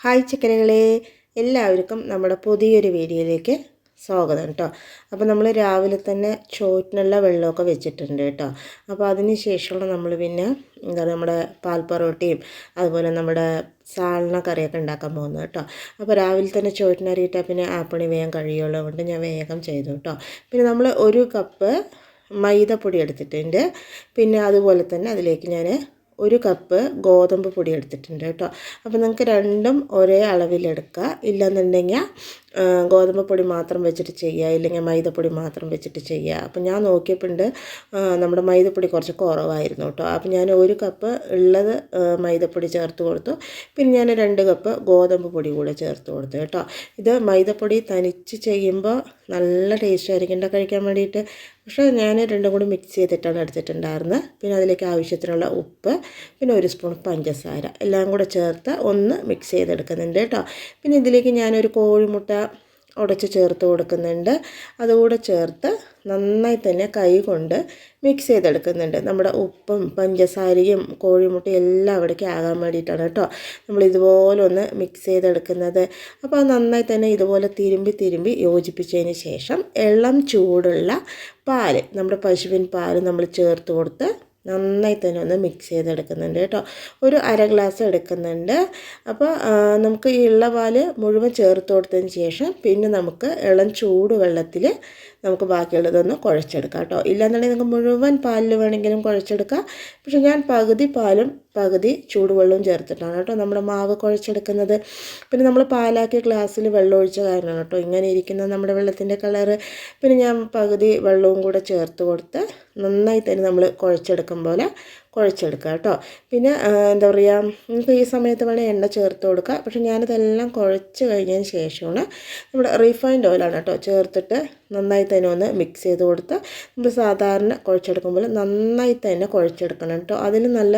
Hi ചിക്കനുകളെ എല്ലാവർക്കും നമ്മുടെ പുതിയൊരു വീഡിയോയിലേക്ക് സ്വാഗതം കേട്ടോ അപ്പോൾ നമ്മൾ രാവിലെ തന്നെ ചോറ്റിനുള്ള വെള്ളമൊക്കെ വെച്ചിട്ടുണ്ട് കേട്ടോ അപ്പോൾ അതിന് ശേഷമുള്ള നമ്മൾ പിന്നെ എന്താ നമ്മുടെ പാൽ പൊറോട്ടയും അതുപോലെ നമ്മുടെ സാളിന കറിയൊക്കെ ഉണ്ടാക്കാൻ പോകുന്നത് കേട്ടോ അപ്പോൾ രാവിലെ തന്നെ ചോറ്റിനരിയിട്ടാൽ പിന്നെ ആപ്പണി വേഗം കഴിയുള്ളത് കൊണ്ട് ഞാൻ വേഗം ചെയ്തു കേട്ടോ പിന്നെ നമ്മൾ ഒരു കപ്പ് മൈദപ്പൊടി എടുത്തിട്ടുണ്ട്. പിന്നെ അതുപോലെ തന്നെ അതിലേക്ക് ഞാൻ ഒരു കപ്പ് ഗോതമ്പ് പൊടി എടുത്തിട്ടുണ്ട് കേട്ടോ. അപ്പോൾ നിങ്ങൾക്ക് രണ്ടും ഒരേ അളവിലെടുക്കുക ഇല്ലെന്നുണ്ടെങ്കിൽ ഗോതമ്പ് പൊടി മാത്രം വെച്ചിട്ട് ചെയ്യുക ഇല്ലെങ്കിൽ മൈദപ്പൊടി മാത്രം വെച്ചിട്ട് ചെയ്യുക. അപ്പം ഞാൻ നോക്കിയപ്പോണ്ട് നമ്മുടെ മൈദപ്പൊടി കുറച്ച് കുറവായിരുന്നു കേട്ടോ. അപ്പം ഞാൻ ഒരു കപ്പ് ഉള്ളത് മൈദപ്പൊടി ചേർത്ത് കൊടുത്തു. പിന്നെ ഞാൻ രണ്ട് കപ്പ് ഗോതമ്പ് പൊടി കൂടെ ചേർത്ത് കൊടുത്തു കേട്ടോ. ഇത് മൈദപ്പൊടി തനിച്ച് ചെയ്യുമ്പോൾ നല്ല ടേസ്റ്റ് ആയിരിക്കും. കഴിക്കാൻ വേണ്ടിയിട്ട്? പക്ഷേ ഞാൻ രണ്ടും കൂടി മിക്സ് ചെയ്തിട്ടാണ് എടുത്തിട്ടുണ്ടായിരുന്നത്. പിന്നെ അതിലേക്ക് ആവശ്യത്തിനുള്ള ഉപ്പ് പിന്നെ ഒരു സ്പൂൺ പഞ്ചസാര എല്ലാം കൂടെ ചേർത്ത് ഒന്ന് മിക്സ് ചെയ്തെടുക്കുന്നുണ്ട് കേട്ടോ. പിന്നെ ഇതിലേക്ക് ഞാനൊരു കോഴിമുട്ട ഉടച്ച് ചേർത്ത് കൊടുക്കുന്നുണ്ട്. അതുകൂടെ ചേർത്ത് നന്നായി തന്നെ കൈ കൊണ്ട് മിക്സ് ചെയ്തെടുക്കുന്നുണ്ട്. നമ്മുടെ ഉപ്പും പഞ്ചസാരയും കോഴിമുട്ടയും എല്ലാം അവിടേക്ക് ആകാൻ വേണ്ടിയിട്ടാണ് കേട്ടോ നമ്മൾ ഇതുപോലെ ഒന്ന് മിക്സ് ചെയ്തെടുക്കുന്നത്. അപ്പോൾ നന്നായി തന്നെ ഇതുപോലെ തിരുമ്പി തിരുമ്പി യോജിപ്പിച്ചതിന് ശേഷം എള്ളം ചൂടുള്ള പാൽ നമ്മുടെ പശുവിൻ പാൽ നമ്മൾ ചേർത്ത് കൊടുത്ത് നന്നായി തന്നെ ഒന്ന് മിക്സ് ചെയ്തെടുക്കുന്നുണ്ട് കേട്ടോ. ഒരു അര ഗ്ലാസ് എടുക്കുന്നുണ്ട്. അപ്പോൾ നമുക്ക് ഈ ഉള്ള പാൽ മുഴുവൻ ചേർത്ത് കൊടുത്തതിന് ശേഷം പിന്നെ നമുക്ക് ഇളം ചൂട് വെള്ളത്തിൽ നമുക്ക് ബാക്കിയുള്ളതൊന്ന് കുഴച്ചെടുക്കാം കേട്ടോ. ഇല്ലാന്നുണ്ടെങ്കിൽ നിങ്ങൾക്ക് മുഴുവൻ പാലിൽ വേണമെങ്കിലും കുഴച്ചെടുക്കാം. പക്ഷേ ഞാൻ പകുതി പാലും പകുതി ചൂടുവെള്ളവും ചേർത്തിട്ടാണ് കേട്ടോ നമ്മുടെ മാവ് കുഴച്ചെടുക്കുന്നത്. പിന്നെ നമ്മൾ പാലാക്കിയ ഗ്ലാസ്സിൽ വെള്ളം ഒഴിച്ച കാരണമാണ് കേട്ടോ ഇങ്ങനെ ഇരിക്കുന്ന നമ്മുടെ വെള്ളത്തിന്റെ കളറ്. പിന്നെ ഞാൻ പകുതി വെള്ളവും കൂടെ ചേർത്ത് കൊടുത്ത് നന്നായി തന്നെ നമ്മൾ കുഴച്ചെടുക്കും പോലെ കുഴച്ചെടുക്കുക കേട്ടോ. പിന്നെ എന്താ പറയുക നമുക്ക് ഈ സമയത്ത് വേണേൽ എണ്ണ ചേർത്ത് കൊടുക്കുക. പക്ഷേ ഞാനിതെല്ലാം കുഴച്ച് കഴിഞ്ഞതിന് ശേഷമാണ് നമ്മുടെ റീഫൈൻഡ് ഓയിലാണ് കേട്ടോ ചേർത്തിട്ട് നന്നായി തന്നെ ഒന്ന് മിക്സ് ചെയ്ത് കൊടുത്ത് നമ്മൾ സാധാരണ കുഴച്ചെടുക്കുമ്പോൾ നന്നായി തന്നെ കുഴച്ചെടുക്കണം കേട്ടോ. അതിന് നല്ല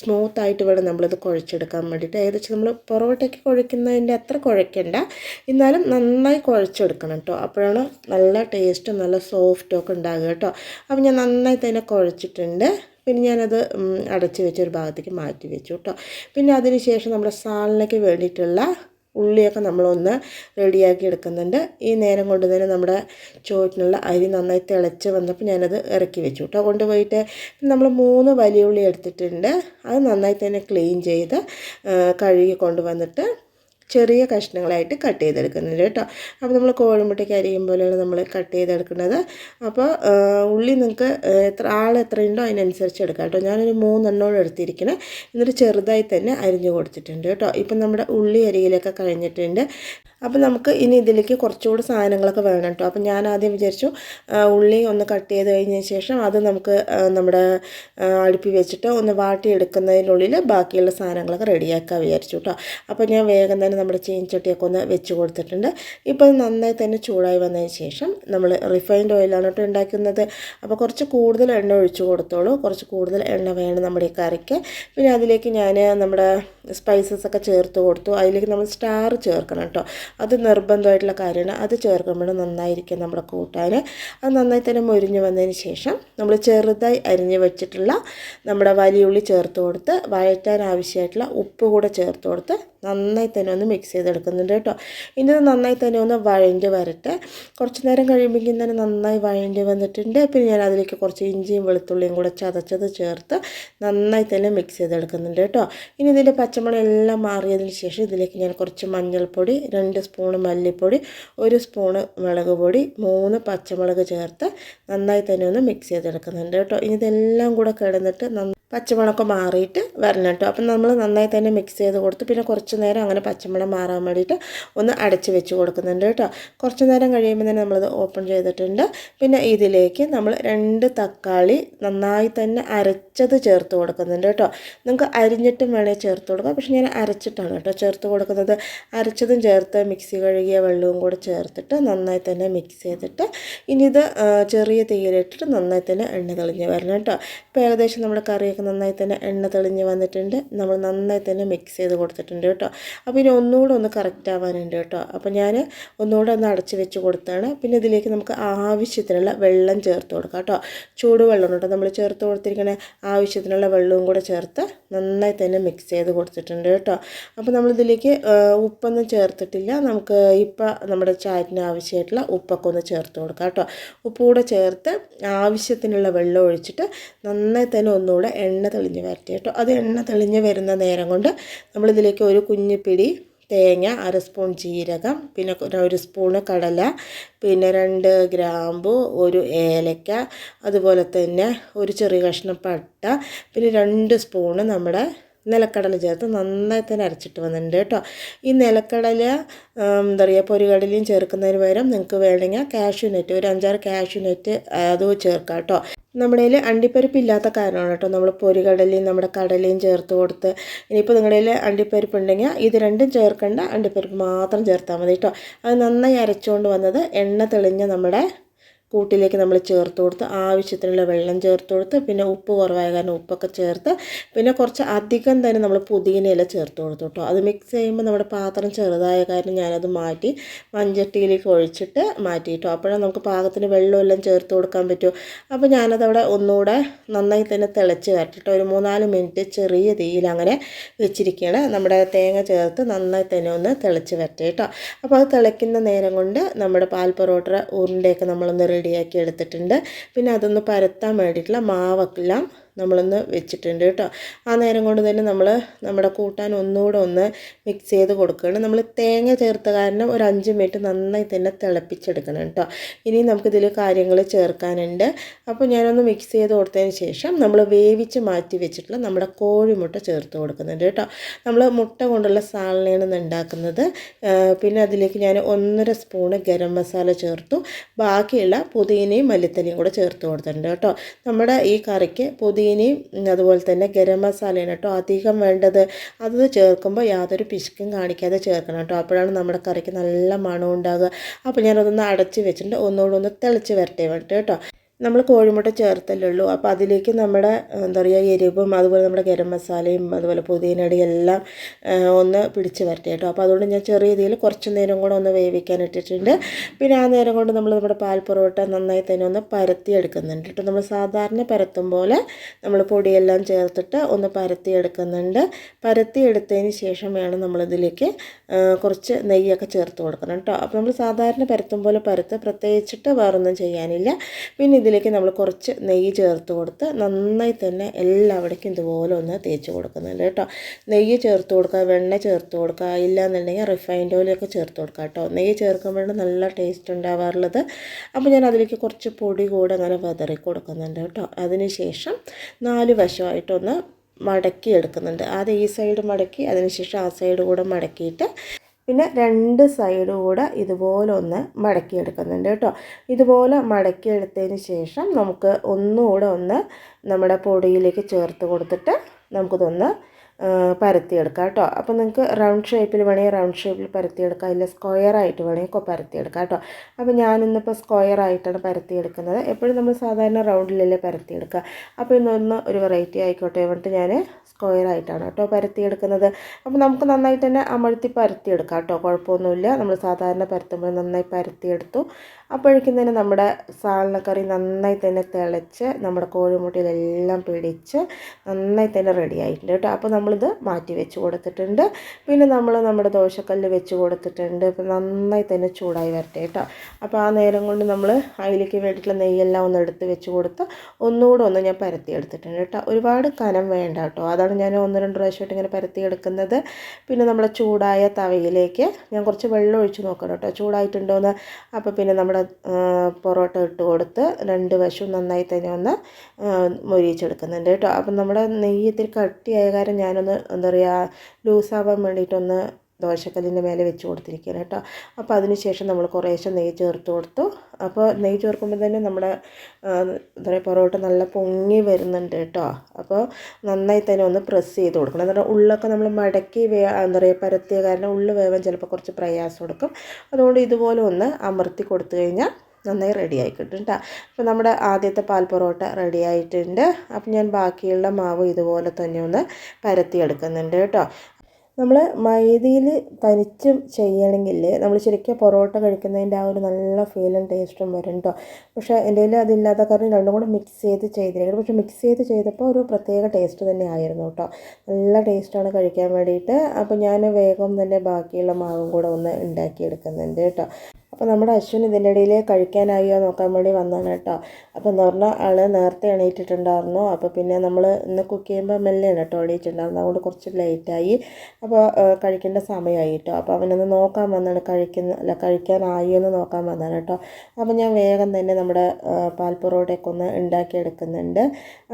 സ്മൂത്തായിട്ട് വേണം നമ്മളിത് കുഴച്ചെടുക്കാൻ വേണ്ടിയിട്ട്. ഏകദേശം നമ്മൾ പൊറോട്ടയ്ക്ക് കുഴക്കുന്നതിന്റെ അത്ര കുഴയ്ക്കണ്ട എന്നാലും നന്നായി കുഴച്ചെടുക്കണം കേട്ടോ. അപ്പോഴാണ് നല്ല ടേസ്റ്റും നല്ല സോഫ്റ്റും ഒക്കെ ഉണ്ടാകുക കേട്ടോ. അപ്പോൾ ഞാൻ നന്നായി തന്നെ കുഴച്ചിട്ടുണ്ട്. പിന്നെ ഞാനത് അടച്ച് വെച്ച് ഒരു ഭാഗത്തേക്ക് മാറ്റി വെച്ചു കേട്ടോ പിന്നെ അതിന് ശേഷം നമ്മുടെ സാലിനൊക്കെ വേണ്ടിയിട്ടുള്ള ഉള്ളിയൊക്കെ നമ്മളൊന്ന് റെഡിയാക്കി എടുക്കുന്നുണ്ട്. ഈ നേരം കൊണ്ട് തന്നെ നമ്മുടെ ചോറ്റിനുള്ള അരി നന്നായി തിളച്ച് വന്നപ്പോൾ ഞാനത് ഇറക്കി വെച്ചു കേട്ടോ കൊണ്ടുപോയിട്ട് നമ്മൾ മൂന്ന് വലിയ ഉള്ളി എടുത്തിട്ടുണ്ട്. അത് നന്നായി തന്നെ ക്ലീൻ ചെയ്ത് കഴുകി കൊണ്ടുവന്നിട്ട് ചെറിയ കഷ്ണങ്ങളായിട്ട് കട്ട് ചെയ്തെടുക്കുന്നുണ്ട് കേട്ടോ. അപ്പോൾ നമ്മൾ കോഴിമുട്ടയ്ക്ക് അരിയും പോലെയാണ് നമ്മൾ കട്ട് ചെയ്തെടുക്കുന്നത്. അപ്പോൾ ഉള്ളി നിങ്ങൾക്ക് എത്ര ആൾ എത്രയുണ്ടോ അതിനനുസരിച്ച് എടുക്കാം കേട്ടോ. ഞാനൊരു മൂന്നെണ്ണോളം എടുത്തിരിക്കണം. എന്നിട്ട് ചെറുതായി തന്നെ അരിഞ്ഞു കൊടുത്തിട്ടുണ്ട് കേട്ടോ. ഇപ്പം നമ്മുടെ ഉള്ളി അരിയിലൊക്കെ കഴിഞ്ഞിട്ടുണ്ട്. അപ്പോൾ നമുക്ക് ഇനി ഇതിലേക്ക് കുറച്ചുകൂടി സാധനങ്ങളൊക്കെ വേണം കേട്ടോ. അപ്പോൾ ഞാൻ ആദ്യം വിചാരിച്ചു ഉള്ളി ഒന്ന് കട്ട് ചെയ്ത് കഴിഞ്ഞതിന് ശേഷം അത് നമുക്ക് നമ്മുടെ അടുപ്പി വെച്ചിട്ട് ഒന്ന് വാട്ടിയെടുക്കുന്നതിനുള്ളിൽ ബാക്കിയുള്ള സാധനങ്ങളൊക്കെ റെഡിയാക്കാൻ വിചാരിച്ചു കേട്ടോ. അപ്പോൾ ഞാൻ വേഗം തന്നെ നമ്മുടെ ചീൻചട്ടിയൊക്കെ ഒന്ന് വെച്ച് കൊടുത്തിട്ടുണ്ട്. ഇപ്പോൾ നന്നായി തന്നെ ചൂടായി വന്നതിന് ശേഷം നമ്മൾ റിഫൈൻഡ് ഓയിലാണ് കേട്ടോ ഉണ്ടാക്കുന്നത്. അപ്പോൾ കുറച്ച് കൂടുതൽ എണ്ണ ഒഴിച്ച് കൊടുത്തോളൂ. കുറച്ച് കൂടുതൽ എണ്ണ വേണം നമ്മുടെ ഈ കറിക്ക്. പിന്നെ അതിലേക്ക് ഞാൻ നമ്മുടെ സ്പൈസസ് ഒക്കെ ചേർത്ത് കൊടുത്തു. അതിലേക്ക് നമ്മൾ സ്റ്റാർ ചേർക്കണം കേട്ടോ. അത് നിർബന്ധമായിട്ടുള്ള കാര്യമാണ്. അത് ചേർക്കുമ്പോൾ നന്നായിരിക്കും നമ്മുടെ കൂട്ടാൻ. അത് നന്നായി തന്നെ മൊരിഞ്ഞ് വന്നതിന് ശേഷം നമ്മൾ ചെറുതായി അരിഞ്ഞ് വെച്ചിട്ടുള്ള നമ്മുടെ വലിയുള്ളി ചേർത്ത് കൊടുത്ത് വഴറ്റാൻ ആവശ്യമായിട്ടുള്ള ഉപ്പ് കൂടെ ചേർത്ത് കൊടുത്ത് നന്നായി തന്നെ ഒന്ന് മിക്സ് ചെയ്തെടുക്കുന്നുണ്ട് കേട്ടോ. ഇനി നന്നായി തന്നെ ഒന്ന് വഴണ്ടി വരട്ടെ. കുറച്ച് നേരം കഴിയുമ്പോഴേക്കും തന്നെ നന്നായി വഴണ്ടി വന്നിട്ടുണ്ട്. പിന്നെ ഞാൻ അതിലേക്ക് കുറച്ച് ഇഞ്ചിയും വെളുത്തുള്ളിയും കൂടെ ചതച്ചത് ചേർത്ത് നന്നായി തന്നെ മിക്സ് ചെയ്തെടുക്കുന്നുണ്ട് കേട്ടോ. ഇനി ഇതിന്റെ പച്ചമുളക് എല്ലാം മാറിയതിന് ശേഷം ഇതിലേക്ക് ഞാൻ കുറച്ച് മഞ്ഞൾപ്പൊടി രണ്ട് സ്പൂണ് മല്ലിപ്പൊടി ഒരു സ്പൂണ് മുളക് പൊടി മൂന്ന് പച്ചമുളക് ചേർത്ത് നന്നായി തന്നെ ഒന്ന് മിക്സ് ചെയ്തെടുക്കുന്നുണ്ട് കേട്ടോ. ഇനി ഇതെല്ലാം കൂടെ കിടന്നിട്ട് പച്ചമുളകൊക്കെ മാറിയിട്ട് വരണം കേട്ടോ. അപ്പം നമ്മൾ നന്നായി തന്നെ മിക്സ് ചെയ്ത് കൊടുത്ത് പിന്നെ കുറച്ച് നേരം അങ്ങനെ പച്ചമുളക് മാറാൻ വേണ്ടിയിട്ട് ഒന്ന് അടച്ച് വെച്ച് കൊടുക്കുന്നുണ്ട് കേട്ടോ. കുറച്ച് നേരം കഴിയുമ്പോൾ തന്നെ നമ്മളത് ഓപ്പൺ ചെയ്തിട്ടുണ്ട്. പിന്നെ ഇതിലേക്ക് നമ്മൾ രണ്ട് തക്കാളി നന്നായി തന്നെ അരച്ചത് ചേർത്ത് കൊടുക്കുന്നുണ്ട് കേട്ടോ. നിങ്ങൾക്ക് അരിഞ്ഞിട്ടും വേണേൽ ചേർത്ത് കൊടുക്കാം. പക്ഷേ ഞാൻ അരച്ചിട്ടാണ് കേട്ടോ ചേർത്ത് കൊടുക്കുന്നത്. അരച്ചതും ചേർത്ത് മിക്സി കഴുകിയ വെള്ളവും കൂടെ ചേർത്തിട്ട് നന്നായി തന്നെ മിക്സ് ചെയ്തിട്ട് ഇനി ഇത് ചെറിയ തീയിലിട്ടിട്ട് നന്നായി തന്നെ എണ്ണ തെളിഞ്ഞ് വരണം കേട്ടോ. ഇപ്പോൾ ഏകദേശം നമ്മുടെ കറിയൊക്കെ പൊറോട്ടയൊക്കെ നന്നായി തന്നെ എണ്ണ തെളിഞ്ഞ് വന്നിട്ടുണ്ട്. നമ്മൾ നന്നായി തന്നെ മിക്സ് ചെയ്ത് കൊടുത്തിട്ടുണ്ട് കേട്ടോ. അപ്പോൾ ഇനി ഒന്നുകൂടെ ഒന്ന് കറക്റ്റ് ആവാനുണ്ട് കേട്ടോ. അപ്പോൾ ഞാൻ ഒന്നുകൂടെ ഒന്ന് അടച്ച് വെച്ച് കൊടുത്താണ്. പിന്നെ ഇതിലേക്ക് നമുക്ക് ആവശ്യത്തിനുള്ള വെള്ളം ചേർത്ത് കൊടുക്കാം കേട്ടോ. ചൂടുവെള്ളം കേട്ടോ. നമ്മൾ ചേർത്ത് കൊടുത്തിരിക്കണ ആവശ്യത്തിനുള്ള വെള്ളവും കൂടെ ചേർത്ത് നന്നായി തന്നെ മിക്സ് ചെയ്ത് കൊടുത്തിട്ടുണ്ട് കേട്ടോ. അപ്പോൾ നമ്മളിതിലേക്ക് ഉപ്പൊന്നും ചേർത്തിട്ടില്ല. നമുക്ക് ഇപ്പോൾ നമ്മുടെ ചാറ്റിന് ആവശ്യമായിട്ടുള്ള ഉപ്പൊക്കെ ഒന്ന് ചേർത്ത് കൊടുക്കാം കേട്ടോ. ഉപ്പ് കൂടെ ചേർത്ത് ആവശ്യത്തിനുള്ള വെള്ളം ഒഴിച്ചിട്ട് നന്നായി തന്നെ ഒന്നുകൂടെ എണ്ണ തെളിഞ്ഞ് വരട്ടെ കേട്ടോ. അത് എണ്ണ തെളിഞ്ഞ് വരുന്ന നേരം കൊണ്ട് നമ്മളിതിലേക്ക് ഒരു കുഞ്ഞു പിടി തേങ്ങ അര സ്പൂൺ ജീരകം പിന്നെ ഒരു സ്പൂണ് കടല പിന്നെ രണ്ട് ഗ്രാമ്പു ഒരു ഏലക്ക അതുപോലെ തന്നെ ഒരു ചെറിയ കഷ്ണം പട്ട പിന്നെ രണ്ട് സ്പൂണ് നമ്മുടെ നിലക്കടല ചേർത്ത് നന്നായി തന്നെ അരച്ചിട്ട് വന്നിട്ടുണ്ട് കേട്ടോ. ഈ നിലക്കടല എന്താ പറയുക പൊരികടലയും ചേർക്കുന്നതിന് പകരം നിങ്ങൾക്ക് വേണമെങ്കിൽ കാഷ്യൂ നെറ്റ് ഒരു അഞ്ചാറ് കാഷ്യൂ നെറ്റ് അത് ചേർക്കാം കേട്ടോ. നമ്മുടെ കയ്യിൽ അണ്ടിപ്പരിപ്പ് ഇല്ലാത്ത കാരണമാണ് കേട്ടോ നമ്മൾ പൊരികടലയും നമ്മുടെ കടലയും ചേർത്ത് കൊടുത്ത്. ഇനിയിപ്പോൾ നിങ്ങളുടെ കയ്യിൽ അണ്ടിപ്പരിപ്പ് ഉണ്ടെങ്കിൽ ഇത് രണ്ടും ചേർക്കേണ്ട അണ്ടിപ്പരിപ്പ് മാത്രം ചേർത്താൽ മതി കേട്ടോ. അത് നന്നായി അരച്ചുകൊണ്ട് വന്നത് എണ്ണ തെളിഞ്ഞ നമ്മുടെ കൂട്ടിലേക്ക് നമ്മൾ ചേർത്ത് കൊടുത്ത് ആവശ്യത്തിനുള്ള വെള്ളം ചേർത്ത് കൊടുത്ത് പിന്നെ ഉപ്പ് കുറവായ കാരണം ഉപ്പൊക്കെ ചേർത്ത് പിന്നെ കുറച്ച് അധികം തന്നെ നമ്മൾ പുതിയനയില ചേർത്ത് കൊടുത്തു കേട്ടോ. അത് മിക്സ് ചെയ്യുമ്പോൾ നമ്മുടെ പാത്രം ചെറുതായ കാരണം ഞാനത് മാറ്റി മഞ്ചട്ടിയിലേക്ക് ഒഴിച്ചിട്ട് മാറ്റി കിട്ടും. അപ്പോഴാണ് നമുക്ക് പാകത്തിന് വെള്ളമെല്ലാം ചേർത്ത് കൊടുക്കാൻ പറ്റുമോ അപ്പോൾ ഞാനതവിടെ ഒന്നുകൂടെ നന്നായി തന്നെ തിളച്ച് കയറ്റിട്ട് ഒരു മൂന്നാൽ മിനിറ്റ് ചെറിയ തീയിൽ അങ്ങനെ വെച്ചിരിക്കുകയാണ്. നമ്മുടെ തേങ്ങ ചേർത്ത് നന്നായി തന്നെ ഒന്ന് തിളച്ച് വരട്ടെ കേട്ടോ. അപ്പോൾ അത് തിളയ്ക്കുന്ന നേരം കൊണ്ട് നമ്മുടെ പാൽ പൊറോട്ട ഉരുണ്ടയൊക്കെ നമ്മളൊന്ന് റെഡിയാക്കി എടുത്തിട്ടുണ്ട്. പിന്നെ അതൊന്ന് പരത്താൻ വേണ്ടിയിട്ടുള്ള മാവെല്ലാം നമ്മളൊന്ന് വെച്ചിട്ടുണ്ട് കേട്ടോ. ആ നേരം കൊണ്ട് തന്നെ നമ്മൾ നമ്മുടെ കൂട്ടാൻ ഒന്നുകൂടെ ഒന്ന് മിക്സ് ചെയ്ത് കൊടുക്കുകയാണ്. നമ്മൾ തേങ്ങ ചേർത്ത കാരണം ഒരു അഞ്ച് മിനിറ്റ് നന്നായി തന്നെ തിളപ്പിച്ചെടുക്കണം കേട്ടോ. ഇനി നമുക്കിതിൽ കാര്യങ്ങൾ ചേർക്കാനുണ്ട്. അപ്പോൾ ഞാനൊന്ന് മിക്സ് ചെയ്ത് കൊടുത്തതിന് ശേഷം നമ്മൾ വേവിച്ച് മാറ്റി വെച്ചിട്ടുള്ള നമ്മുടെ കോഴിമുട്ട ചേർത്ത് കൊടുക്കുന്നുണ്ട് കേട്ടോ. നമ്മൾ മുട്ട കൊണ്ടുള്ള സാലനയാണ് ഉണ്ടാക്കുന്നത്. പിന്നെ അതിലേക്ക് ഞാൻ ഒന്നര സ്പൂണ് ഗരം മസാല ചേർത്തു. ബാക്കിയുള്ള പുതിനയും മല്ലിത്തലയും കൂടെ ചേർത്ത് കൊടുത്തിട്ടുണ്ട് കേട്ടോ. നമ്മുടെ ഈ കറിക്ക് പുതിയ പുതിനയും അതുപോലെ തന്നെ ഗരം മസാലയാണ് കേട്ടോ അധികം വേണ്ടത്. അത് ചേർക്കുമ്പോൾ യാതൊരു പിശുക്കും കാണിക്കാതെ ചേർക്കണം കേട്ടോ. അപ്പോഴാണ് നമ്മുടെ കറിക്ക് നല്ല മണം ഉണ്ടാകുക അപ്പോൾ ഞാനതൊന്ന് അടച്ച് വെച്ചിട്ടുണ്ട്. ഒന്നുകൂടെ ഒന്ന് തിളച്ച് വരട്ടെ വേണ്ടിട്ട് കേട്ടോ. നമ്മൾ കോഴിമുട്ട ചേർത്തല്ലേ ഉള്ളൂ. അപ്പോൾ അതിലേക്ക് നമ്മുടെ എന്താ പറയുക എരിവും അതുപോലെ നമ്മുടെ ഗരം മസാലയും അതുപോലെ പുതിനടി എല്ലാം ഒന്ന് പിടിച്ച് വരട്ടെ കേട്ടോ അപ്പോൾ അതുകൊണ്ട് ഞാൻ ചെറിയ രീതിയിൽ കുറച്ച് നേരം കൂടെ ഒന്ന് വേവിക്കാൻ ഇട്ടിട്ടുണ്ട്. പിന്നെ ആ നേരം കൊണ്ട് നമ്മൾ നമ്മുടെ പാൽ പൊറോട്ട നന്നായി തന്നെ ഒന്ന് പരത്തി എടുക്കുന്നുണ്ട് കേട്ടോ നമ്മൾ സാധാരണ പരത്തും പോലെ നമ്മൾ പൊടിയെല്ലാം ചേർത്തിട്ട് ഒന്ന് പരത്തി എടുക്കുന്നുണ്ട് പരത്തി എടുത്തതിന് ശേഷം വേണം നമ്മളിതിലേക്ക് കുറച്ച് നെയ്യൊക്കെ ചേർത്ത് കൊടുക്കണം കേട്ടോ അപ്പോൾ നമ്മൾ സാധാരണ പരത്തും പോലെ പരത്ത് പ്രത്യേകിച്ചിട്ട് വേറൊന്നും ചെയ്യാനില്ല. പിന്നെ ഇതിലേക്ക് നമ്മൾ കുറച്ച് നെയ്യ് ചേർത്ത് കൊടുത്ത് നന്നായി തന്നെ എല്ലാവിടേക്കും ഇതുപോലെ ഒന്ന് തേച്ച് കൊടുക്കുന്നുണ്ട് കേട്ടോ. നെയ്യ് ചേർത്ത് കൊടുക്കുക വെണ്ണ ചേർത്ത് കൊടുക്കുക ഇല്ല എന്നുണ്ടെങ്കിൽ റിഫൈൻഡ് ഓയിലൊക്കെ ചേർത്ത് കൊടുക്കുക കേട്ടോ. നെയ്യ് ചേർക്കുമ്പോഴാണ് നല്ല ടേസ്റ്റ് ഉണ്ടാവാറുള്ളത്. അപ്പോൾ ഞാൻ അതിലേക്ക് കുറച്ച് പൊടി കൂടെ അങ്ങനെ വെതറി കൊടുക്കുന്നുണ്ട് കേട്ടോ. അതിന് ശേഷം നാല് വശമായിട്ടൊന്ന് മടക്കി എടുക്കുന്നുണ്ട് ആദ്യം ഈ സൈഡ് മടക്കി അതിനുശേഷം ആ സൈഡ് കൂടെ മടക്കിയിട്ട് പിന്നെ രണ്ട് സൈഡും കൂടെ ഇതുപോലെ ഒന്ന് മടക്കിയെടുക്കുന്നുണ്ട് കേട്ടോ. ഇതുപോലെ മടക്കിയെടുത്തതിന് ശേഷം നമുക്ക് ഒന്നുകൂടെ ഒന്ന് നമ്മുടെ പൊടിയിലേക്ക് ചേർത്ത് കൊടുത്തിട്ട് നമുക്കിതൊന്ന് പരത്തിയെടുക്കാം കേട്ടോ. അപ്പോൾ നിങ്ങൾക്ക് റൗണ്ട് ഷേപ്പിൽ വേണമെങ്കിൽ റൗണ്ട് ഷേപ്പിൽ പരത്തിയെടുക്കാം. ഇല്ല സ്ക്വയർ ആയിട്ട് വേണമെങ്കിൽ പരത്തിയെടുക്കാം കേട്ടോ. അപ്പോൾ ഞാനിന്നിപ്പോൾ സ്ക്വയർ ആയിട്ടാണ് പരത്തിയെടുക്കുന്നത്. എപ്പോഴും നമ്മൾ സാധാരണ റൗണ്ടിലല്ലേ പരത്തിയെടുക്കുക. അപ്പോൾ ഇന്നൊന്ന് ഒരു വെറൈറ്റി ആയിക്കോട്ടെ എന്നിട്ട് ഞാൻ സ്ക്വയർ ആയിട്ടാണ് കേട്ടോ പരത്തിയെടുക്കുന്നത്. അപ്പോൾ നമുക്ക് നന്നായിട്ട് തന്നെ അമഴ്ത്തി പരത്തിയെടുക്കാം കേട്ടോ. കുഴപ്പമൊന്നുമില്ല. നമ്മൾ സാധാരണ പരത്തുമ്പോൾ നന്നായി പരത്തിയെടുത്തു. അപ്പോഴേക്കും തന്നെ നമ്മുടെ സാലനക്കറി നന്നായി തന്നെ തിളച്ച് നമ്മുടെ കോഴിമുട്ടയിലെല്ലാം പിടിച്ച് നന്നായി തന്നെ റെഡി ആയിട്ടുണ്ട് കേട്ടോ. അപ്പോൾ നമ്മളിത് മാറ്റി വെച്ച് കൊടുത്തിട്ടുണ്ട്. പിന്നെ നമ്മൾ നമ്മുടെ ദോശക്കല്ല് വെച്ച് കൊടുത്തിട്ടുണ്ട്. ഇപ്പം നന്നായി തന്നെ ചൂടായി വരട്ടെ കേട്ടോ അപ്പോൾ ആ നേരം കൊണ്ട് നമ്മൾ അതിലേക്ക് വേണ്ടിയിട്ടുള്ള നെയ്യെല്ലാം ഒന്ന് എടുത്ത് വെച്ച് കൊടുത്ത് ഒന്നുകൂടെ ഒന്ന് ഞാൻ പരത്തി എടുത്തിട്ടുണ്ട് കേട്ടോ ഒരുപാട് കനം വേണ്ട കേട്ടോ അതാണ് ഞാൻ ഒന്ന് രണ്ട് പ്രാവശ്യമായിട്ട് ഇങ്ങനെ പരത്തി എടുക്കുന്നത്. പിന്നെ നമ്മൾ ചൂടായ തവയിലേക്ക് ഞാൻ കുറച്ച് വെള്ളം ഒഴിച്ച് നോക്കണം കേട്ടോ ചൂടായിട്ടുണ്ടോ എന്ന്. അപ്പോൾ പിന്നെ നമ്മുടെ പൊറോട്ട ഇട്ട് കൊടുത്ത് രണ്ട് വശവും നന്നായി തന്നെ ഒന്ന് മൊരിയിച്ചെടുക്കുന്നുണ്ട് കേട്ടോ അപ്പം നമ്മുടെ നെയ്യ് ഇത്തിരി കട്ടിയായ കാരണം ഞാനൊന്ന് എന്താ പറയുക ലൂസാവാൻ വേണ്ടിയിട്ടൊന്ന് ദോശക്കല്ലിന്റെ മേലെ വെച്ച് കൊടുത്തിരിക്കുകയാണ് കേട്ടോ. അപ്പോൾ അതിന് ശേഷം നമ്മൾ കുറേശ്ശെ നെയ്യ് ചേർത്ത് കൊടുത്തു. അപ്പോൾ നെയ്യ് ചേർക്കുമ്പോൾ തന്നെ നമ്മുടെ എന്താ പറയുക പൊറോട്ട നല്ല പൊങ്ങി വരുന്നുണ്ട് കേട്ടോ. അപ്പോൾ നന്നായി തന്നെ ഒന്ന് പ്രസ് ചെയ്ത് കൊടുക്കണം. എന്താ പറയുക ഉള്ളൊക്കെ നമ്മൾ മടക്കി വേ എന്താ പറയുക പരത്തിയ കാരണം ഉള്ളു വേവാൻ ചിലപ്പോൾ കുറച്ച് പ്രയാസം കൊടുക്കും അതുകൊണ്ട് ഇതുപോലെ ഒന്ന് അമർത്തി കൊടുത്തു കഴിഞ്ഞാൽ നന്നായി റെഡി ആയിക്കിട്ടുണ്ട് കേട്ടോ അപ്പോൾ നമ്മുടെ ആദ്യത്തെ പാൽ പൊറോട്ട റെഡി ആയിട്ടുണ്ട്. അപ്പോൾ ഞാൻ ബാക്കിയുള്ള മാവ് ഇതുപോലെ തന്നെ ഒന്ന് പരത്തിയെടുക്കുന്നുണ്ട് കേട്ടോ. നമ്മൾ മൈദയിൽ തനിച്ചും ചെയ്യണമെങ്കിൽ നമ്മൾ ശരിക്കും പൊറോട്ട കഴിക്കുന്നതിന്റെ ആ ഒരു നല്ല ഫീലും ടേസ്റ്റും വരും കേട്ടോ. പക്ഷേ എന്റെ കയ്യിൽ അതില്ലാത്ത കാരണം രണ്ടും കൂടെ മിക്സ് ചെയ്ത് ചെയ്തിരിക്കണം. പക്ഷേ മിക്സ് ചെയ്ത് ചെയ്തപ്പോൾ ഒരു പ്രത്യേക ടേസ്റ്റ് തന്നെ ആയിരുന്നു കേട്ടോ. നല്ല ടേസ്റ്റാണ് കഴിക്കാൻ വേണ്ടിയിട്ട്. അപ്പോൾ ഞാൻ വേഗം തന്നെ ബാക്കിയുള്ള മാവും കൂടെ ഒന്ന് ഉണ്ടാക്കിയെടുക്കുന്നുണ്ട് കേട്ടോ. അപ്പോൾ നമ്മുടെ അശ്വിൻ ഇതിന്റെ ഇടയിൽ കഴിക്കാനായോ നോക്കാൻ വേണ്ടി വന്നതാണ് കേട്ടോ. അപ്പോൾ എന്ന് പറഞ്ഞാൽ ആൾ നേരത്തെ എണീറ്റിട്ടുണ്ടായിരുന്നു. അപ്പോൾ പിന്നെ നമ്മൾ ഇന്ന് കുക്ക് ചെയ്യുമ്പോൾ മെല്ലെയാണ് കേട്ടോ എണീറ്റിട്ടുണ്ടായിരുന്നു അതുകൊണ്ട് കുറച്ച് ലേറ്റായി അപ്പോൾ കഴിക്കേണ്ട സമയമായി കേട്ടോ. അപ്പോൾ അവനൊന്ന് നോക്കാൻ വന്നാണ് കഴിക്കുന്ന അല്ല കഴിക്കാനായോ എന്ന് നോക്കാൻ വന്നാണ് കേട്ടോ. അപ്പോൾ ഞാൻ വേഗം തന്നെ നമ്മുടെ പാൽ പൊറോട്ടയൊക്കെ ഒന്ന് ഉണ്ടാക്കിയെടുക്കുന്നുണ്ട്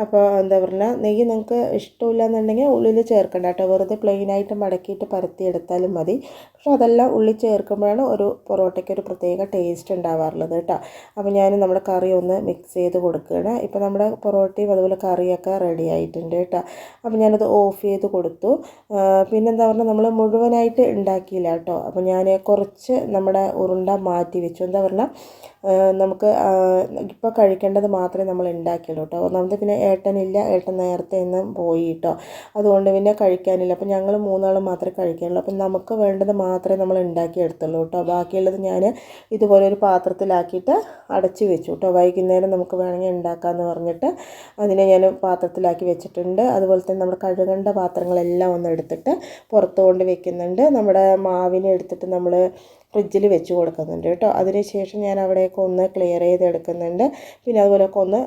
അപ്പോൾ എന്താ പറഞ്ഞാൽ നെയ്യ് നിങ്ങൾക്ക് ഇഷ്ടമില്ല എന്നുണ്ടെങ്കിൽ ഉള്ളിൽ ചേർക്കണ്ട കേട്ടോ. വെറുതെ പ്ലെയിനായിട്ട് മടക്കിയിട്ട് പരത്തിയെടുത്താലും മതി. പക്ഷേ അതെല്ലാം ഉള്ളിൽ ചേർക്കുമ്പോഴാണ് ഒരു പൊറോട്ടയ്ക്ക് ഒരു പ്രത്യേക ടേസ്റ്റ് ഉണ്ടാവാറുള്ളത് കേട്ടോ. അപ്പോൾ ഞാൻ നമ്മുടെ കറി ഒന്ന് മിക്സ് ചെയ്ത് കൊടുക്കുകയാണ്. ഇപ്പോൾ നമ്മുടെ പൊറോട്ടയും അതുപോലെ കറിയൊക്കെ റെഡി ആയിട്ടുണ്ട് കേട്ടോ. അപ്പോൾ ഞാനത് ഓഫ് ചെയ്ത് കൊടുത്തു. പിന്നെന്താ പറഞ്ഞാൽ നമ്മൾ മുഴുവനായിട്ട് ഉണ്ടാക്കിയില്ല കേട്ടോ. അപ്പോൾ ഞാൻ കുറച്ച് നമ്മുടെ ഉരുണ്ട മാറ്റി വെച്ചു. എന്താ പറഞ്ഞാൽ നമുക്ക് ഇപ്പോൾ കഴിക്കേണ്ടത് മാത്രമേ നമ്മൾ ഉണ്ടാക്കിയുള്ളൂ കേട്ടോ. ഒന്നാമത് പിന്നെ ഏട്ടനില്ല. ഏട്ടൻ നേരത്തെ ഒന്നും പോയി കേട്ടോ. അതുകൊണ്ട് പിന്നെ കഴിക്കാനില്ല. അപ്പോൾ ഞങ്ങൾ മൂന്നാളും മാത്രമേ കഴിക്കാനുള്ളൂ. അപ്പം നമുക്ക് വേണ്ടത് മാത്രമേ നമ്മൾ ഉണ്ടാക്കിയെടുത്തുള്ളൂ കേട്ടോ. ബാക്കിയുള്ളത് ഞാൻ ഇതുപോലെ ഒരു പാത്രത്തിലാക്കിയിട്ട് അടച്ച് വെച്ചു കേട്ടോ. വൈകുന്നേരം നമുക്ക് വേണമെങ്കിൽ ഉണ്ടാക്കാമെന്ന് പറഞ്ഞിട്ട് അതിനെ ഞാൻ പാത്രത്തിലാക്കി വെച്ചിട്ടുണ്ട്. അതുപോലെ തന്നെ നമ്മുടെ കഴുകേണ്ട പാത്രങ്ങളെല്ലാം ഒന്ന് എടുത്തിട്ട് പുറത്ത് കൊണ്ട് വെക്കുന്നുണ്ട്. നമ്മുടെ മാവിനെ എടുത്തിട്ട് നമ്മൾ ഫ്രിഡ്ജിൽ വെച്ച് കൊടുക്കുന്നുണ്ട് കേട്ടോ. അതിനുശേഷം ഞാൻ അവിടെയൊക്കെ ഒന്ന് ക്ലിയർ ചെയ്തെടുക്കുന്നുണ്ട്. പിന്നെ അതുപോലെയൊക്കെ ഒന്ന്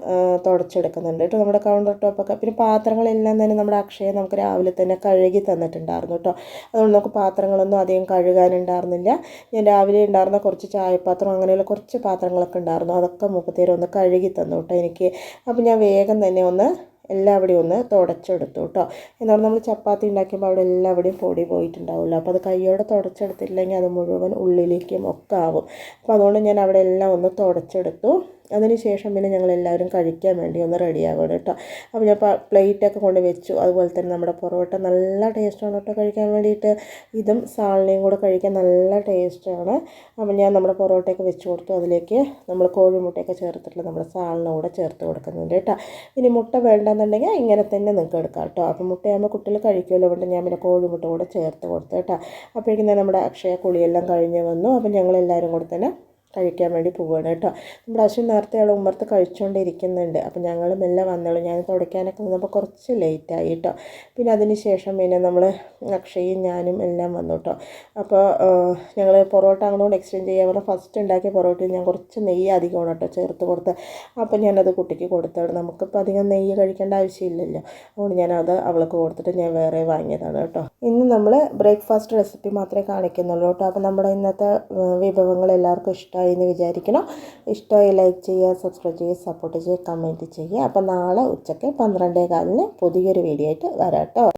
തുടച്ചെടുക്കുന്നുണ്ട് കേട്ടോ നമ്മുടെ കൗണ്ടർ ടോപ്പൊക്കെ പിന്നെ പാത്രങ്ങളെല്ലാം തന്നെ നമ്മുടെ അക്ഷയ നമുക്ക് രാവിലെ തന്നെ കഴുകി തന്നിട്ടുണ്ടായിരുന്നു കേട്ടോ. അതുകൊണ്ട് നമുക്ക് പാത്രങ്ങളൊന്നും അധികം കഴുകാനുണ്ടായിരുന്നില്ല. ഞാൻ രാവിലെ ഉണ്ടായിരുന്ന കുറച്ച് ചായപാത്രം അങ്ങനെയുള്ള കുറച്ച് പാത്രങ്ങളൊക്കെ ഉണ്ടായിരുന്നു. അതൊക്കെ മുപ്പത്തേരം ഒന്ന് കഴുകി തന്നു കേട്ടോ എനിക്ക്. അപ്പോൾ ഞാൻ വേഗം തന്നെ ഒന്ന് എല്ലാവിടെയും ഒന്ന് തുടച്ചെടുത്തു കേട്ടോ പറഞ്ഞാൽ നമ്മൾ ചപ്പാത്തി ഉണ്ടാക്കിയപ്പോൾ അവിടെ എല്ലാവിടെയും പൊടി പോയിട്ടുണ്ടാവില്ല അപ്പോൾ അത് കൈയോടെ തുടച്ചെടുത്തില്ലെങ്കിൽ അത് മുഴുവൻ ഉള്ളിലേക്കും ഒക്കെ ആവും. അപ്പോൾ അതുകൊണ്ട് ഞാൻ അവിടെ എല്ലാം ഒന്ന് തുടച്ചെടുത്തു. അതിന് ശേഷം പിന്നെ ഞങ്ങൾ എല്ലാവരും കഴിക്കാൻ വേണ്ടി ഒന്ന് റെഡിയാകണം കേട്ടോ. അപ്പോൾ ഞാൻ പ്ലേറ്റൊക്കെ കൊണ്ട് വെച്ചു. അതുപോലെ തന്നെ നമ്മുടെ പൊറോട്ട നല്ല ടേസ്റ്റാണ് കേട്ടോ കഴിക്കാൻ വേണ്ടിയിട്ട്. ഇതും സാളിനെയും കൂടെ കഴിക്കാൻ നല്ല ടേസ്റ്റാണ് അപ്പോൾ ഞാൻ നമ്മുടെ പൊറോട്ടയൊക്കെ വെച്ച് കൊടുത്തു. അതിലേക്ക് നമ്മൾ കോഴിമുട്ടയൊക്കെ ചേർത്തിട്ടുള്ള നമ്മുടെ സാളിനും കൂടെ ചേർത്ത് കൊടുക്കുന്നുണ്ട് കേട്ടോ. ഇനി മുട്ട വേണ്ടെന്നുണ്ടെങ്കിൽ ഇങ്ങനെ തന്നെ നിങ്ങൾക്ക് എടുക്കാം കേട്ടോ. അപ്പോൾ മുട്ടയാകുമ്പോൾ കുട്ടികൾ കഴിക്കുമല്ലോ. കൊണ്ട് ഞാൻ പിന്നെ കോഴിമുട്ട കൂടെ ചേർത്ത് കൊടുത്തു കേട്ടോ. അപ്പോഴേക്കും നമ്മുടെ അക്ഷയ കുളിയെല്ലാം കഴിഞ്ഞ് വന്നു. അപ്പം ഞങ്ങളെല്ലാവരും കൂടെ തന്നെ കഴിക്കാൻ വേണ്ടി പോവുകയാണ് കേട്ടോ. നമ്മുടെ അശ്വിൻ നേരത്തെ അയാൾ ഉമ്മർത്ത് കഴിച്ചുകൊണ്ടിരിക്കുന്നുണ്ട് അപ്പോൾ ഞങ്ങൾ മെല്ലെ വന്നോളൂ. ഞാൻ തുടയ്ക്കാനൊക്കെ വന്നപ്പോൾ കുറച്ച് ലേറ്റായി കേട്ടോ. പിന്നെ അതിന് ശേഷം പിന്നെ നമ്മൾ അക്ഷയും ഞാനും എല്ലാം വന്നു കേട്ടോ. അപ്പോൾ ഞങ്ങൾ പൊറോട്ട അങ്ങോട്ട് എക്സ്ചേഞ്ച് ചെയ്യാൻ പറഞ്ഞാൽ ഫസ്റ്റ് ഉണ്ടാക്കിയ പൊറോട്ടയിൽ ഞാൻ കുറച്ച് നെയ്യ് അധികമാണ് കേട്ടോ ചേർത്ത് കൊടുത്ത്. അപ്പോൾ ഞാനത് കുട്ടിക്ക് കൊടുത്താണ് നമുക്കിപ്പോൾ അധികം നെയ്യ് കഴിക്കേണ്ട ആവശ്യമില്ലല്ലോ. അതുകൊണ്ട് ഞാനത് അവൾക്ക് കൊടുത്തിട്ട് ഞാൻ വേറെ വാങ്ങിയതാണ് കേട്ടോ. ഇന്ന് നമ്മൾ ബ്രേക്ക്ഫാസ്റ്റ് റെസിപ്പി മാത്രമേ കാണിക്കുന്നുള്ളൂ കേട്ടോ. അപ്പോൾ നമ്മുടെ ഇന്നത്തെ വിഭവങ്ങൾ എല്ലാവർക്കും ഇഷ്ടം ഇഷ്ടമായി എന്ന് വിചാരിക്കണം. ഇഷ്ടമായി ലൈക്ക് ചെയ്യുക സബ്സ്ക്രൈബ് ചെയ്യുക സപ്പോർട്ട് ചെയ്യുക കമന്റ് ചെയ്യുക. അപ്പോൾ നാളെ ഉച്ചയ്ക്ക് പന്ത്രണ്ടേ കാലിന് പുതിയൊരു വീഡിയോ ആയിട്ട് വരാം കേട്ടോ.